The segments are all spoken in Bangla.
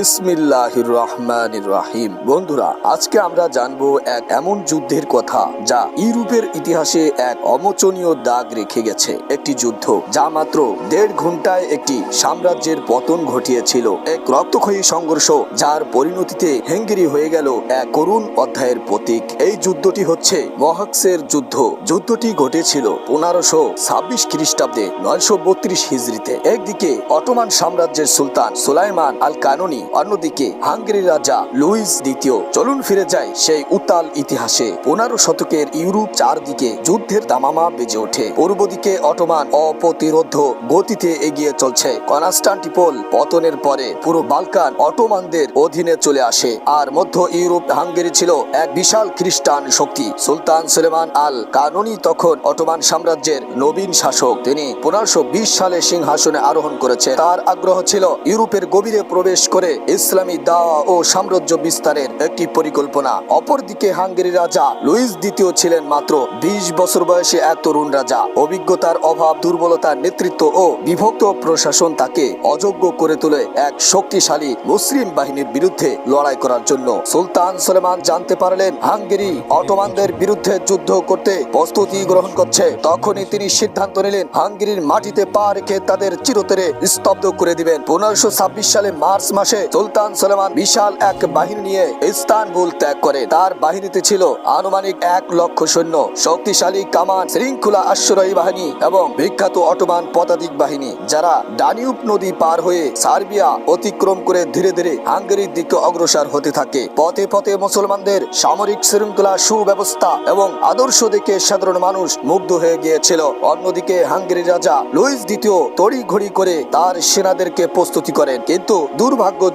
বিসমিল্লাহির রহমানির রাহিম। বন্ধুরা, আজকে আমরা জানব এক এমন যুদ্ধের কথা যা ইউরোপের ইতিহাসে এক অমোচনীয় দাগ রেখে গেছে। একটি যুদ্ধ যা মাত্র দেড় ঘন্টায় একটি সাম্রাজ্যের পতন ঘটিয়েছিল। এক রক্তক্ষয়ী সংঘর্ষ যার পরিণতিতে হেঙ্গেরি হয়ে গেল এক করুণ অধ্যায়ের প্রতীক। এই যুদ্ধটি হচ্ছে মহাক্সের যুদ্ধ। যুদ্ধটি ঘটেছিল পনেরোশো ছাব্বিশ খ্রিস্টাব্দে নয়শো বত্রিশ হিজড়িতে। একদিকে অটোমান সাম্রাজ্যের সুলতান সুলাইমান আল কানুনি অন্যদিকে হাঙ্গেরির রাজা লুইস দ্বিতীয়। চলুন ফিরে যাই সেই উত্তাল ইতিহাসে। পনেরো শতকের ইউরোপ চারদিকে যুদ্ধের দামামা বেজে ওঠে। পূর্ব দিকে অটোমান অপ্রতিরোধ গতিতে এগিয়ে চলছে। কনস্টান্টিপোল পতনের পরে পুরো বালকান অটোমানদের অধীনে চলে আসে। আর মধ্য ইউরোপ হাঙ্গেরি ছিল এক বিশাল খ্রিস্টান শক্তি। সুলতান সুলেমান আল কানুনি তখন অটোমান সাম্রাজ্যের নবীন শাসক। তিনি পনেরোশো সালে সিংহাসনে আরোহণ করেছে। তার আগ্রহ ছিল ইউরোপের গভীরে প্রবেশ করে ইসলামী দাওয়া ও সাম্রাজ্য বিস্তারের একটি পরিকল্পনা। অপরদিকে হাঙ্গেরি রাজা লুইস দ্বিতীয় ছিলেন মাত্র বিশ বছর বয়সে এক তরুণ রাজা। অভিজ্ঞতার অভাব, দুর্বলতার নেতৃত্ব ও বিভক্ত প্রশাসন তাকে অযোগ্য করে তোলে এক শক্তিশালী মুসলিম বাহিনীর বিরুদ্ধে লড়াই করার জন্য। সুলতান সুলেমান জানতে পারলেন হাঙ্গেরি অটোমানদের বিরুদ্ধে যুদ্ধ করতে প্রস্তুতি গ্রহণ করছে। তখনই তিনি সিদ্ধান্ত নিলেন হাঙ্গেরির মাটিতে পা রেখে তাদের চিরতরে স্তব্ধ করে দিবেন। পনেরোশো সালে মার্চ মাসে সুলতান সুলেমান বিশাল এক বাহিনী নিয়ে ইস্তানবুল ত্যাগ করে। তার বাহিনীতে ছিল আনুমানিক এক লক্ষ সৈন্য, শক্তিশালী কামান শৃঙ্খলা আশ্রয়ী বাহিনী এবং বিখ্যাত অটোমান পদাতিক বাহিনী, যারা ডানিউব নদী পার হয়ে সার্বিয়া অতিক্রম করে ধীরে ধীরে হাঙ্গেরির দিকে অগ্রসর হতে থাকে। পথে পথে মুসলমানদের সামরিক শৃঙ্খলা সুব্যবস্থা এবং আদর্শ দেখে সাধারণ মানুষ মুগ্ধ হয়ে গিয়েছিল। অন্যদিকে হাঙ্গেরি রাজা লুইস দ্বিতীয় তড়ি ঘড়ি করে তার সেনাদেরকে প্রস্তুতি করেন। কিন্তু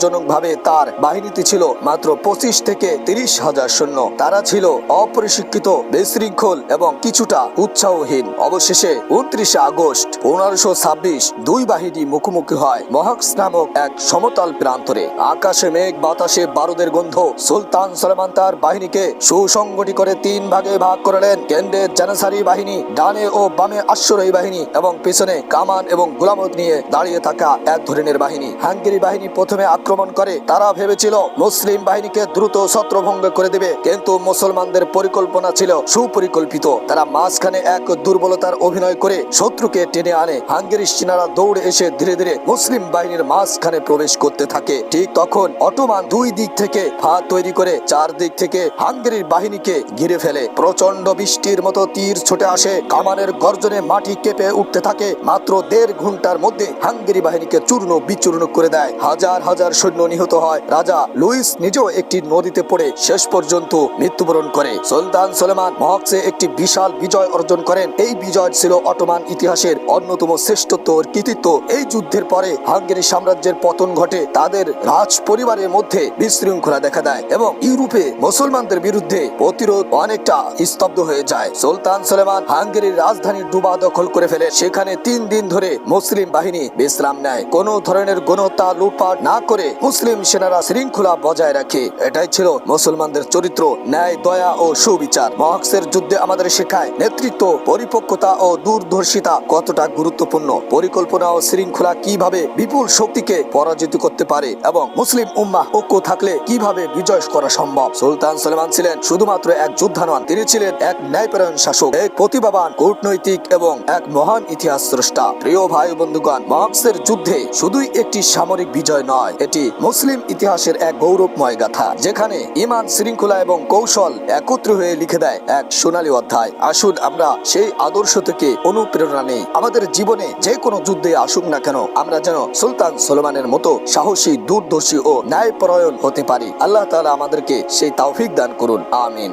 দুর্ভাগ্যজনকভাবে তার বাহিনীতে ছিল মাত্র পঁচিশ থেকে তিরিশ হাজার সৈন্য। তারা ছিল অপরিশিক্ষিত, বিশৃঙ্খল এবং কিছুটা উৎসাহহীন। অবশেষে উনত্রিশে আগস্ট পনেরোশো ছাব্বিশ দুই বাহিনী মুখোমুখি হয় মহাক্স নামক এক সমতল প্রান্তরে। আকাশে মেঘ, বাতাসে বারুদের গন্ধ। সুলতান সলেমান তার বাহিনীকে সুসংগঠি করে তিন ভাগে ভাগ করলেন। কেন্দ্রের জানাসারি বাহিনী, ডানে ও বামে আশ্রয়ী বাহিনী এবং পিছনে কামান এবং গোলামত নিয়ে দাঁড়িয়ে থাকা এক ধরনের বাহিনী। হাঙ্গেরি বাহিনী প্রথমে আক্রমণ করে, তারা ভেবেছিল মুসলিম বাহিনীকে দ্রুত ছত্রভঙ্গ করে দেবে। কিন্তু মুসলমানদের পরিকল্পনা ছিল সুপরিকল্পিত। তারা মাঝখানে এক দুর্বলতার অভিনয় করে শত্রুকে টেনে আনে। হাঙ্গেরি সেনারা দৌড়ে এসে ধীরে ধীরে মুসলিম বাহিনীর মাঝখানে প্রবেশ করতে থাকে। ঠিক তখন অটোমান দুই দিক থেকে ফাঁদ তৈরি করে চার দিক থেকে হাঙ্গেরির বাহিনীকে ঘিরে ফেলে। প্রচণ্ড বৃষ্টির মতো তীর ছুটে আসে। কামানের গর্জনে মাটি কেঁপে উঠতে থাকে। মাত্র দেড় ঘণ্টার মধ্যে হাঙ্গেরি বাহিনীকে চূর্ণ বিচূর্ণ করে দেয়। হাজার হাজার সৈন্য নিহত হয়। রাজা লুইস নিজেও একটি নদীতে পড়ে শেষ পর্যন্ত মৃত্যুবরণ করে। সুলতান সোলেমান মহকসে একটি বিশাল বিজয় অর্জন করেন। এই বিজয় ছিল অটোমান ইতিহাসের অন্যতম শ্রেষ্ঠত্ব কৃতিত্ব। এই যুদ্ধের পরে হাঙ্গেরি সাম্রাজ্যের পতন ঘটে। তাদের রাজ পরিবারের মধ্যে বিশৃঙ্খলা দেখা দেয় এবং ইউরোপে মুসলমানদের বিরুদ্ধে প্রতিরোধ অনেকটা স্তব্ধ হয়ে যায়। সুলতান সুলেমান হাঙ্গেরির রাজধানী ডুবা দখল করে ফেলে। সেখানে তিন দিন ধরে মুসলিম বাহিনী বিশ্রাম নেয়। কোনো ধরনের গণহত্যা লুটপাট না করে মুসলিম সেনারা শৃঙ্খলা বজায় রাখে। এটাই ছিল মুসলমানদের চরিত্র, ন্যায়, দয়া ও সুবিচার। মহাক্সের যুদ্ধে আমাদের শেখায় নেতৃত্ব, পরিপক্কতা ও দূরদর্শিতা কতটা গুরুত্বপূর্ণ। পরিকল্পনা ও শৃঙ্খলা কীভাবে বিপুল শক্তিকে পরাজিত করতে পারে এবং মুসলিম উম্মাহ ঐক্য থাকলে কীভাবে বিজয় করা সম্ভব? সুলতান সুলেমান ছিলেন শুধুমাত্র এক যোদ্ধা নন, তিনি ছিলেন এক ন্যায়পরায়ণ শাসক, এক প্রতিভাবান কূটনৈতিক এবং এক মহান ইতিহাস স্রষ্টা। প্রিয় ভাই বন্ধুগণ, মহাক্সের যুদ্ধে শুধুই একটি সামরিক বিজয় নয়, এটি মুসলিম ইতিহাসের এক গৌরবময় গাথা, যেখানে ইমান শৃঙ্খলা এবং কৌশল একত্র হয়ে লিখে দেয় এক সোনালী অধ্যায়। আসুন আমরা সেই আদর্শ থেকে অনুপ্রেরণা নেই। আমাদের জীবনে যে কোনো যুদ্ধে আসুক না কেন, আমরা যেন সুলতান সুলেমানের মতো সাহসী, দূরদর্শী ও ন্যায়পরায়ণ হতে পারি। আল্লাহ তালা আমাদেরকে সেই তাওফিক দান করুন। আমিন।